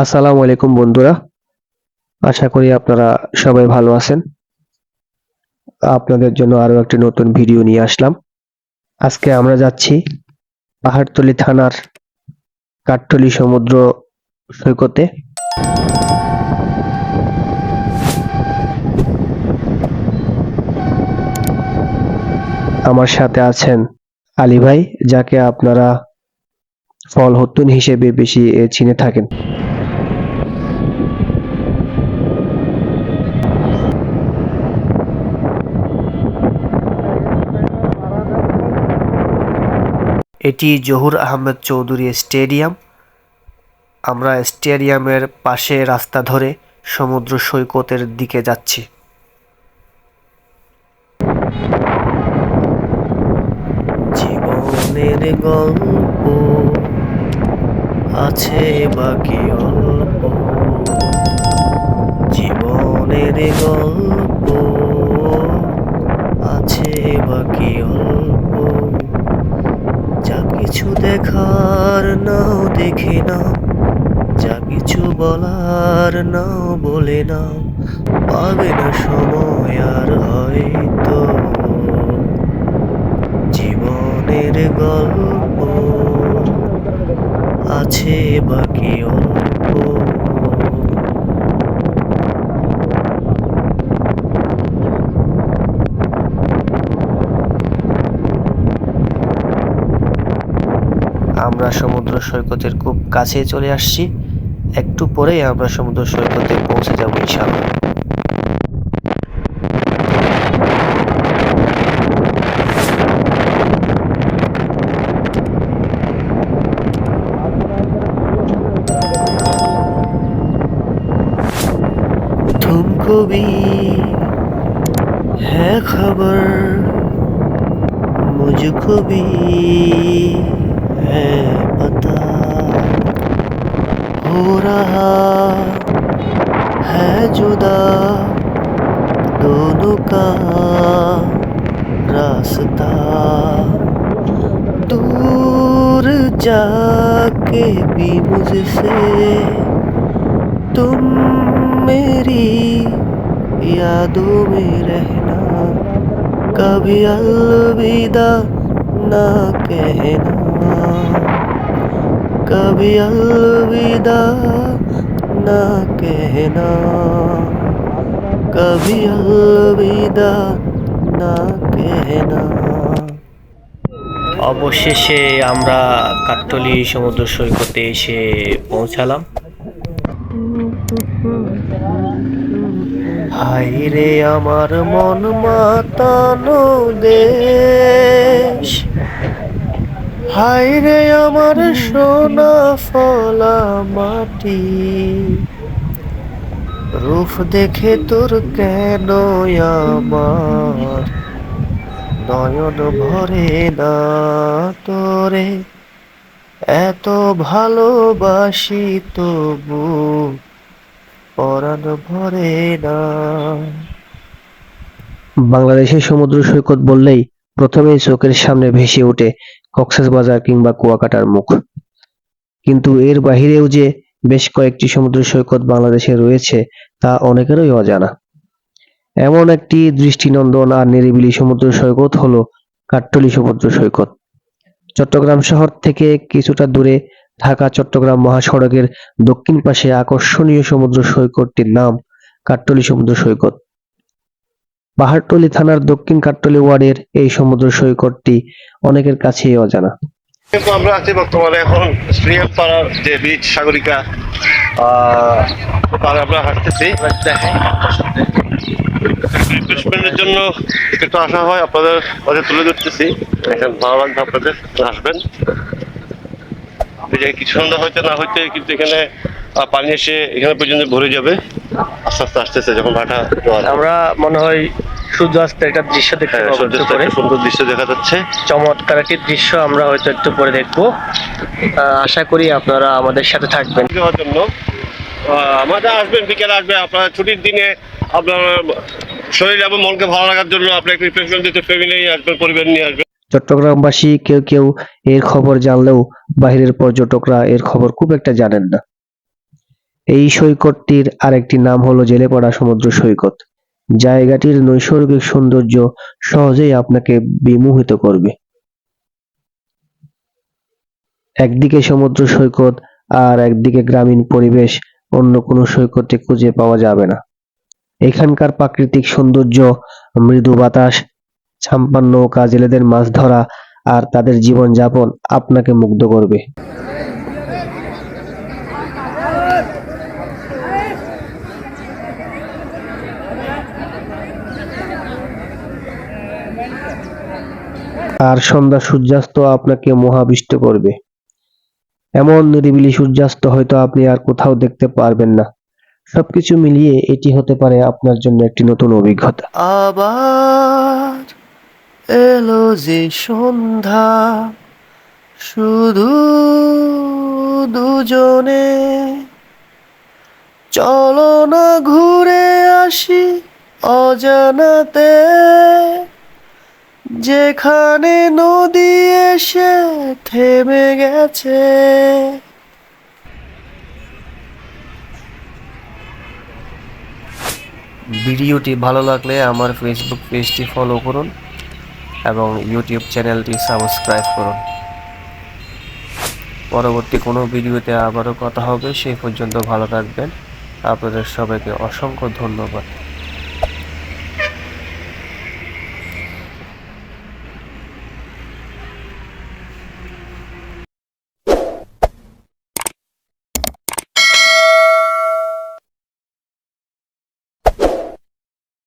আসসালামু আলাইকুম বন্ধুরা। আশা করি আপনারা সবাই ভালো আছেন। আপনাদের জন্য আরও একটি নতুন ভিডিও নিয়ে আসলাম। আজকে আমরা যাচ্ছি পাহাড়তলি থানার কাঠতলি সমুদ্র সৈকতে। আমার সাথে আছেন আলী ভাই, যাকে আপনারা ফল হতুন হিসেবে বেশি চিনে থাকেন। এটি জহুর আহমেদ চৌধুরী স্টেডিয়াম। আমরা স্টেডিয়ামের পাশে রাস্তা ধরে সমুদ্র সৈকতের দিকে যাচ্ছি। জীবনের গল্প আছে বাকি অল্প। জীবনের গল্প আছে বাকি অল্প। কিছু দেখার নাও, দেখে নাও। যা কিছু বলার নাও, বলে নাও। পাবে না সময় আর হয়তো। জীবনের গল্প আছে বাকি অল্প আমরা সমুদ্র সৈকতের খুব কাছে চলে আসছি একটু পরেই আমরা সমুদ্র সৈকতে পৌঁছে যাব ইনশাআল্লাহ तुमको भी है खबर मुझको भी है पता हो रहा है जुदा दोनों का रास्ता। दूर जाके भी मुझसे तुम मेरी यादों में रहना। कभी अलविदा ना कहना। कभी अलविदा ना कहना कभी अलविदा না कहना অবশেষে আমরা কাঠতলি সমুদ্র সৈকতে এসে পৌঁছালাম হাই রে আমার মন মাতানো দেশ হাই রে আমার সোনা ফলা মাটি। রূপ দেখে তোর কেন আমার? নয়ন ভরে না তোরে। এত ভালোবাসি তবু পরাণ ভরে না। বাংলাদেশের সমুদ্র সৈকত বললেই প্রথমেই চোখের সামনে ভেসে ওঠে কক্সবাজার কিংবা কুয়াকাটার মুখ। কিন্তু এর বাহিরেও যে বেশ কয়েকটি সমুদ্র সৈকত বাংলাদেশে রয়েছে, তা অনেকেরই অজানা। এমন একটি দৃষ্টিনন্দন আর নিরিবিলি সমুদ্র সৈকত হলো কাট্টলি সমুদ্র সৈকত। চট্টগ্রাম শহর থেকে কিছুটা দূরে ঢাকা চট্টগ্রাম মহাসড়কের দক্ষিণ পাশে আকর্ষণীয় সমুদ্র সৈকতটির নাম কাট্টলি সমুদ্র সৈকত। পাহাড়তলি থানার দক্ষিণ কাঠতলি ওয়ার্ডের এই সমুদ্র সৈকতটি অনেকের কাছেই অজানা। কিন্তু আমরা আছি বর্তমানে এখন শ্রীহেল পাড়ার যে বীচ সাগরিকা পাড়ে আমরা হাঁটতেছি। রিফ্রেশমেন্টের জন্য একটু আসা হয়, আপনাদের মাঝে তুলে ধরতেছি। এখানে ভালো লাগবে আপনাদের আসবেন। কিছু সন্ধ্যা হইতে না হইতে কিন্তু এখানে পানি এসে এখানে পর্যন্ত ভরে যাবে। আস্তে আস্তে আসতেছে যখন ভাটা আমরা মনে হয় সূর্যাস্তের একটা দৃশ্য দেখতে হ্যাঁ পাবো একটু সূর্যাস্তের সুন্দর দৃশ্য দেখা যাচ্ছে। চমৎকার একটি দৃশ্য আমরা হয়তো একটু পরে দেখব। আহ, আশা করি আপনারা আমাদের সাথে থাকবেন। দেওয়ার জন্য। আহ, আমাদের আসবেন বিকেলে আসবে। আপনার ছুটির দিনে আপনার শরীর এবং মনকে ভালো লাগার জন্য আপনি একটু রিফ্রেশমেন্ট দিতে ফ্যামিলি নিয়ে আসবেন পরিবার নিয়ে আসবেন। চট্টগ্রামবাসী কেউ কেউ এর খবর জানলেও বাইরের পর্যটকরা এর খবর খুব একটা জানেন না। এই সৈকতটির আরেকটি নাম হলো জেলেপাড়া সমুদ্র সৈকত। জায়গাটির নৈসর্গিক সৌন্দর্য সহজেই আপনাকে বিমোহিত করবে। একদিকে সমুদ্র সৈকত আর একদিকে গ্রামীণ পরিবেশ, অন্য কোনো সৈকতে খুঁজে পাওয়া যাবে না। এখানকার প্রাকৃতিক সৌন্দর্য, মৃদু বাতাস, ছাম্পান নৌকা, জেলেদের মাছ ধরা আর তাদের জীবনযাপন আপনাকে মুগ্ধ করবে। আর সন্ধ্যা সূর্যাস্ত আপনাকে মহাবিষ্ট করবে। এমন নিরিবিলি সূর্যাস্ত হয়তো আপনি আর কোথাও দেখতে পারবেন না। সবকিছু মিলিয়ে এটি হতে পারে আপনার জন্য একটি নতুন অভিজ্ঞতা। আবার এলো যে সন্ধ্যা, শুধু দুজনে। চলো না ঘুরে আসি অজানাতে। যেখানে নদী এসে থেমে গেছে। ভিডিওটি ভালো লাগলে আমার ফেসবুক পেজটি ফলো করুন এবং ইউটিউব চ্যানেলটি সাবস্ক্রাইব করুন। পরবর্তী কোনো ভিডিওতে আবারও কথা হবে সেই পর্যন্ত ভালো থাকবেন। আপনাদের সবাইকে অসংখ্য ধন্যবাদ।